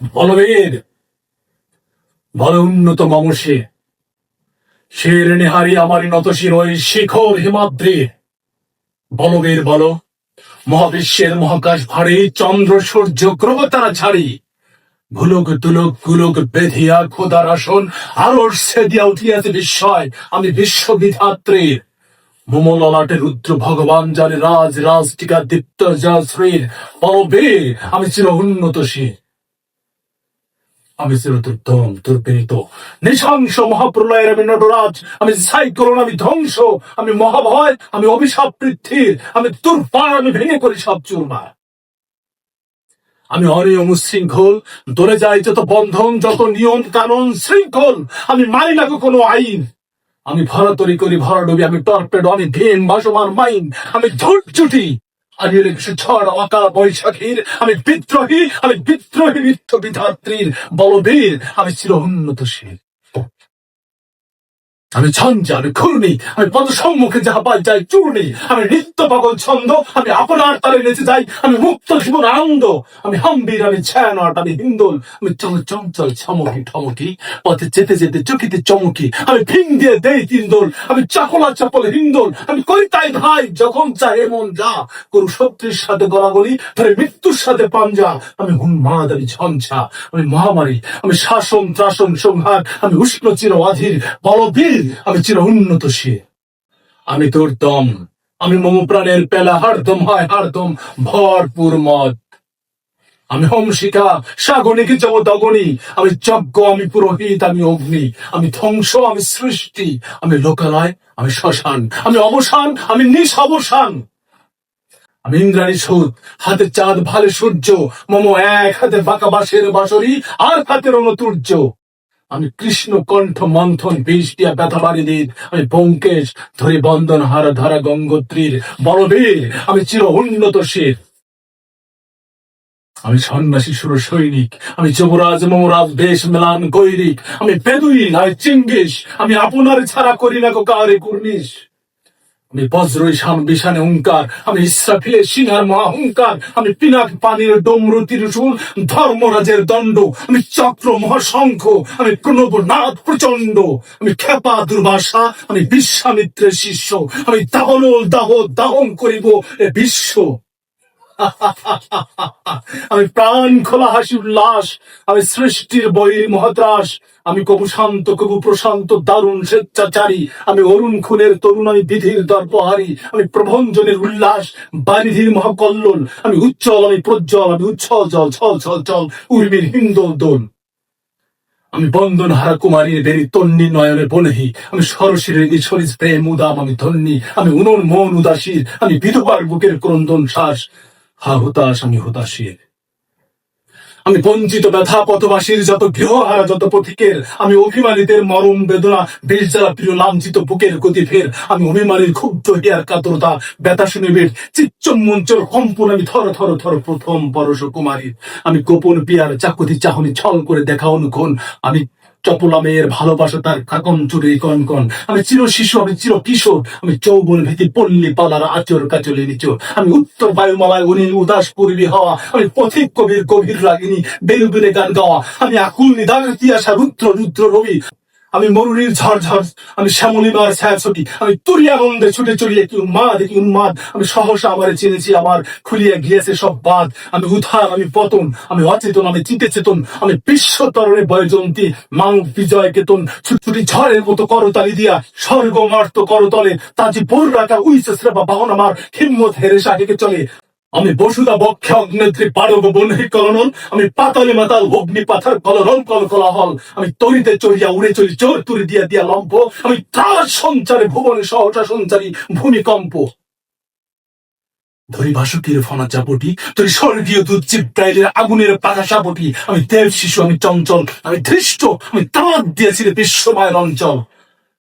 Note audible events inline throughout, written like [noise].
বলবীর বল উন্নত মমসে। শের নেহারি আমারই নতশির ওই শিখর হিমাদ্রি। বলবীর বল, মহাবিশ্বের মহাকাশ ভারী চন্দ্র, সূর্য, গ্রহ তারা ছাড়ি। ভুলক তুলক গুলক, বেধিয়া, খোদার আসন আরও সেদিয়া উঠিয়াছে বিস্ময়, আমি বিশ্ববিধাত্রীর মোমললাটে রুদ্র ভগবান জানে রাজ রাজ টিকা দীপ্ত যা শ্রীর। পরবে আমি চির উন্নত শির আমি চির দুর্দম দুর্বিনীত নৃশংস মহাপ্রলয়ের আমি নটরাজ, আমি সাইক্লোন, আমি ধ্বংস, আমি মহাভয়, আমি অভিশাপ পৃথ্বীর, আমি তুরফান, আমি ভেঙে করি সব চুরমার আমি অনিয়ম উশৃঙ্খল দলে যাই যত বন্ধন, যত নিয়ম, কানুন, শৃঙ্খল, আমি মানি না কোনো আইন। আমি ভরাতরি করি, ভরা ডুবি, আমি টর্পেডো, আমি ভীম ভাসমান, মাইন, আমি ধৈর্যটি আমি রেখেছি ঝড় অকাল বৈশাখীর, আমি বিদ্রোহী আমি বিদ্রোহী মিথ্য বিধাত্রীর বলবীর, আমি চির উন্নতশীল আমি ঝঞ্ঝা, আমি ঘূর্ণি, আমি পদ সম্মুখে যাহা পাই যাই চূর্ণি। আমি নিত্য পাগল ছন্দ, আমি আপনার তালে নেচে যাই, আমি মুক্ত জীবন আনন্দ। আমি হাম্বির, আমি ছায়ানট, আমি হিন্দোল, আমি চল চঞ্চল ছমকি ঠমকি, পথে যেতে যেতে চকিতে চমকি। আমি ফিং দিয়ে দেই তিনদোল আমি চাকলা চাপল হিন্দোল, আমি করি তাই ভাই, যখন চাই এমন যা। করু শত্রুর সাথে গলাগলি, ধরে মৃত্যুর সাথে পাঞ্জা। আমি হুন্মাদ, আমি ঝঞ্ঝা, আমি মহামারী, আমি শাসন ত্রাসন সংহার, আমি উষ্ণ চির অধীর, বলবীর আমি চির উন্নত সে। আমি তোর দম আমি মম প্রাণের পেলা হারদম হয় হারদম ভরপুর মদ। আমি হংসিকা সাগনিকে যাব দগনি আমি যজ্ঞ, আমি পুরোহিত, আমি অগ্নি, আমি ধ্বংস, আমি সৃষ্টি, আমি লোকালয়, আমি শ্মশান, আমি অবসান, আমি নিঃসবসান আমি ইন্দ্রাণী সুদ, হাতে চাঁদ, ভালে সূর্য, মম এক হাতে বাঁকা বাঁশের বাঁশরি, আর হাতে রণতুর্য আমি কৃষ্ণ কণ্ঠ মন্থন বিষ দিয়া ব্যথা বাড়ি দিন। আমি বঙ্কেশ ধরে বন্দন হারা ধারা গঙ্গোত্রীর। বলবীর, আমি চির উন্নত শির। আমি সন্ন্যাসী সুর সৈনিক, আমি যুবরাজ মমরাজ বেশ মেলান গৈরিক। আমি বেদুইন আমি চিঙ্গিস আমি আপনার ছাড়া করি না কো কারে কুর্নিশ। আমি বজ্র ঈশান বিষানে হুঙ্কার আমি ইসরাফিলের সিংহার মহাহুঙ্কার আমি পিনাক পানির ডমরু তিরুসুল ধর্মরাজের দণ্ড, আমি চক্র মহাশঙ্খ, আমি প্রণব নাথ প্রচণ্ড আমি খেপা দুর্বাসা, আমি বিশ্বামিত্রের শিষ্য, আমি দাহল দাহ দাহন করিব এ বিশ্ব। আমি প্রাণ খোলা হাসি উল্লাস, আমি সৃষ্টির বই মহাত্রাস, আমি কবু শান্ত, কবু প্রশান্ত, দারুণ স্বেচ্ছাচারী, আমি অরুণ খুনের তরুণ, আমি বিধির দর্পহারী, আমি প্রভঞ্জনের উল্লাস বারিধির মহাকল্লোল, আমি উজ্জ্বল, আমি প্রজ্জ্বল, আমি উচ্ছল জল ছল ছল চল, উর্মির হিন্দোল দোল। আমি বন্দন হারা কুমারীর বেরি তন্নি নয়নে বনহি, আমি সরসিরের ঈশ্বরীর প্রেম, উদাম, আমি ধন্যী, আমি উনন মন উদাসীর আমি বিধবার বুকের ক্রন্দন শ্বাস হা হতাশ, আমি হতাশীর আমি বঞ্চিত ব্যথা, পথবাসীর যত গৃহহারা, যত পথিকের, আমি অভিমানীদের মরম বেদনা বেশ প্রিয় লাঞ্ছিত বুকের গতি ফের, আমি অভিমানীর ক্ষুব্ধ হিয়ার কাতরতা, ব্যথা শুনিবের চিচ্চম মঞ্চল কম্পন, আমি থর থর থর প্রথম পরশ কুমারীর আমি গোপন পিয়ার, চাকুতি চাহনি ছল করে দেখা অনুক্ষণ, আমি চপলা মেয়ের ভালোবাসা তার কাকন চুরি কন কন। আমি চির শিশু, আমি চির কিশোর, আমি চৌবন ভীতি পল্লী পালার আচর কাচলে নিচ আমি উত্তর বায়ুমালায় অনিল উদাস পূর্বী হওয়া, আমি পথিক কবির কবির রাগিনী বেলুবিলে গান গাওয়া। আমি আকুল নিদান তিয়াসা রুদ্র রুদ্র রবি। আমি মরুরির ঝড়ঝড় আমি শ্যামলিমার ছায়াছবি আমি তুরি আনন্দে ছুটে চলিয়ে কি উন্মাদ কি উন্মাদ। আমি সহসা আমারে চিনেছি, আমার খুলিয়া গিয়েছে সব বাদ আমি উত্থান আমি পতন, আমি অচেতন, আমি চিতে চেতন আমি বিশ্ব তরণে বয়জন্তী মানব বিজয় কেতন ছুটছুটি ঝড়ের মতো করতালি দিয়া স্বর্গ মার্ত করতলে, তাজি বোর রাখা উইসে শ্রেবা বাহন আমার, হিম্মত হেরে সাহেকে চলে। আমি বসুদা বক্ষে অগ্নেত্রী পারব বনহি কলনন, আমি পাতালে মাতাল অগ্নি পাথার কলরন কল কলাহল। আমি তরিতে চড়িয়া উড়ে চলি, চোর তুরি দিয়া দিয়া লম্প। আমি ত্রাস সঞ্চারে ভুবনে সহসা সঞ্চারী ভূমিকম্প। ধরি ভাসুকের ফনা চাপটি তোর স্বর্গীয় দুধ চিপ্রাইলের আগুনের পাকা সাপটি। আমি দেব শিশু, আমি চঞ্চল, আমি ধৃষ্ট, আমি তাঁত দিয়েছি রে বিশ্বময় অঞ্চল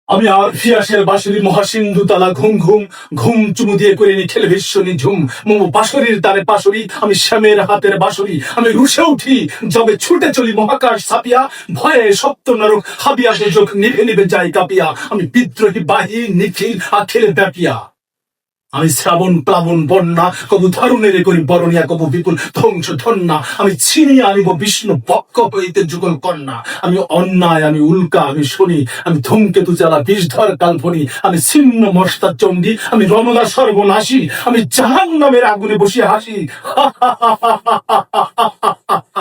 আমি আর ফিয়াসের বাঁশরি মহাসিন্ধু তালা ঘুম ঘুম ঘুম চুমু দিয়ে করে নি খেলে ভীষণ ঝুম। মোম বাঁশরির তারে পাশরি আমি শ্যামের হাতের বাঁশরি, আমি রুষে উঠি, যবে ছুটে চলি মহাকাশ ছাপিয়া, ভয়ে সপ্ত নরক হাবিয়া সে চোখ নিভে নিভে যাই কাপিয়া, আমি বিদ্রোহী বাহি নিখিল, আখিল ব্যাপিয়া। আমি শ্রাবণ, প্লাবন, বন্যা, কবু ধরুণের করি বরণিয়া, কবু বিপুল ধ্বংস, ধন্যা। আমি ছিনিয়ে আনিব বিষ্ণু পক্ষ হইতে যুগল কন্যা। আমি অন্যায়, আমি উল্কা, আমি শনি, আমি ধূমকেতু জ্বালা, বিষধর কাল্পনি। আমি ছিন্ন মস্তা চণ্ডী, আমি রমদা সর্বনাশী। আমি জাহান নামের আগুনে বসে হাসি। [laughs]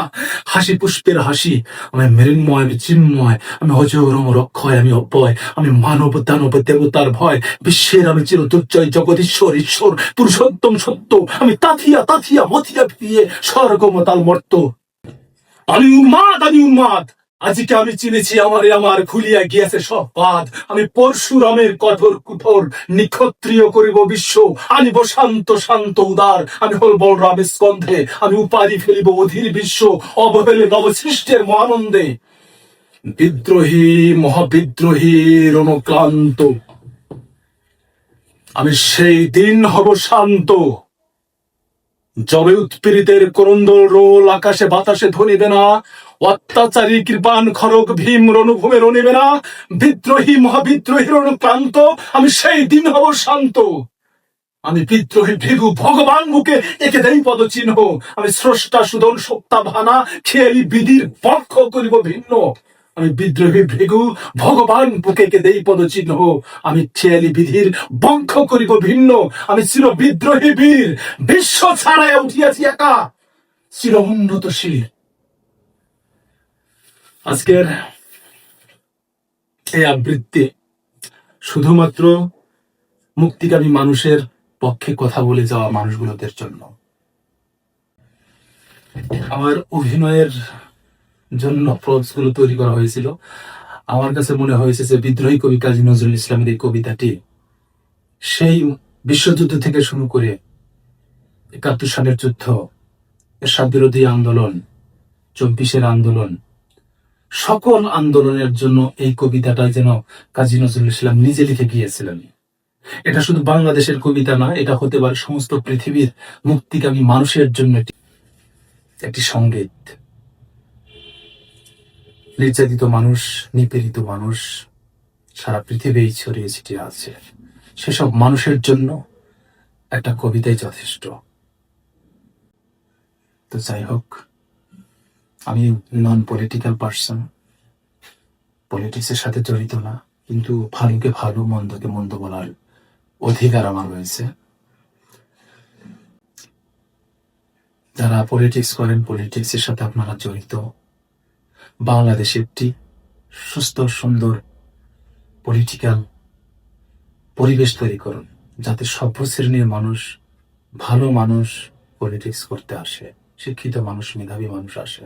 হাসি পুষ্পের হাসি, আমি মৃন্ময় আমি চিন্ময় আমি অজরম রক্ষয়, আমি অব্যয়, আমি মানব দানব দেবতার ভয়, বিশ্বের আমি চির দুর্জয় জগদীশ্বর, ঈশ্বর, পুরুষোত্তম সত্য, আমি তাথিয়া তাথিয়া, মথিয়া ফিরিয়ে স্বর্গমতাল মর্ত। আমি উন্মাদ আমি উন্মাদ আজকে আমি চিনেছি আমারে, আমার খুলিয়া গিয়াছে সব পাদ আমি পরশুরামের কঠোর কুঠোর নিক্ষত্রিয় করিব বিশ্ব। আনিব শান্ত শান্ত উদার। আমি হল বলরামের স্কন্ধে। আমি উপাধি ফেলিব অধীর বিশ্ব। অবহেলে নবসৃষ্টের মহানন্দে। বিদ্রোহী, মহাবিদ্রোহী, রণক্লান্ত। আমি সেই দিন হব শান্ত। যবে উৎপীড়িতের করন্দল রোল, আকাশে বাতাসে ধরিবে না। অত্যাচারী কৃপান খড়গ ভীম রণভূমে রনিবে না। বিদ্রোহী মহাবিদ্রোহী রণক্রান্ত আমি সেই দিন হব শান্ত। আমি বিদ্রোহী ভৃগু ভগবান মুখে একে দেই পদ চিহ্ন আমি স্রষ্টা সুদন সত্তা ভানা, খেয়ালি বিধির পক্ষ করিব ভিন্ন। আমি বিদ্রোহী ভৃগু ভগবান বুকে কে দেই পদ চিহ্ন আমি খেয়ালি বিধির বংশ করিব ভিন্ন। আমি চির বিদ্রোহী বীর, বিশ্ব ছাড়াইয়া উঠিয়াছি একা। চির উন্নত শির আজকের এই আবৃত্তি শুধুমাত্র মুক্তিকামী মানুষের পক্ষে কথা বলে যাওয়া মানুষগুলোদের জন্য। আমার অভিনয়ের জন্য প্রপসগুলো তৈরি করা হয়েছিল। আমার কাছে মনে হয়েছে যে বিদ্রোহী কবি কাজী নজরুল ইসলামের এই কবিতাটি সেই বিশ্বযুদ্ধ থেকে শুরু করে একাত্তর সালের যুদ্ধ, এরশাদ বিরোধী আন্দোলন, চব্বিশের আন্দোলন সকল আন্দোলনের জন্য এই কবিতাটা যেন কাজী নজরুল ইসলাম নিজে লিখে গিয়েছিলেন। এটা শুধু বাংলাদেশের কবিতা না, এটা হতে পারে সমস্ত পৃথিবীর মুক্তিকামী মানুষের জন্য একটি- সংগীত নির্যাতিত মানুষ, নিপীড়িত মানুষ, সারা পৃথিবী ছড়িয়ে ছিটিয়ে আছে। সেসব মানুষের জন্য একটা কবিতাই যথেষ্ট। তো যাই হোক আমি নন পলিটিক্যাল পার্সন পলিটিক্সের সাথে জড়িত না, কিন্তু ভালোকে ভালো, মন্দকে মন্দ বলার অধিকার আমার রয়েছে। যারা পলিটিক্স করেন পলিটিক্সের সাথে আপনারা জড়িত। বাংলাদেশে একটি সুস্থ, সুন্দর পলিটিক্যাল পরিবেশ তৈরি করুন, যাতে সভ্য শ্রেণির মানুষ, ভালো মানুষ পলিটিক্স করতে আসে, শিক্ষিত মানুষ, মেধাবী মানুষ আসে।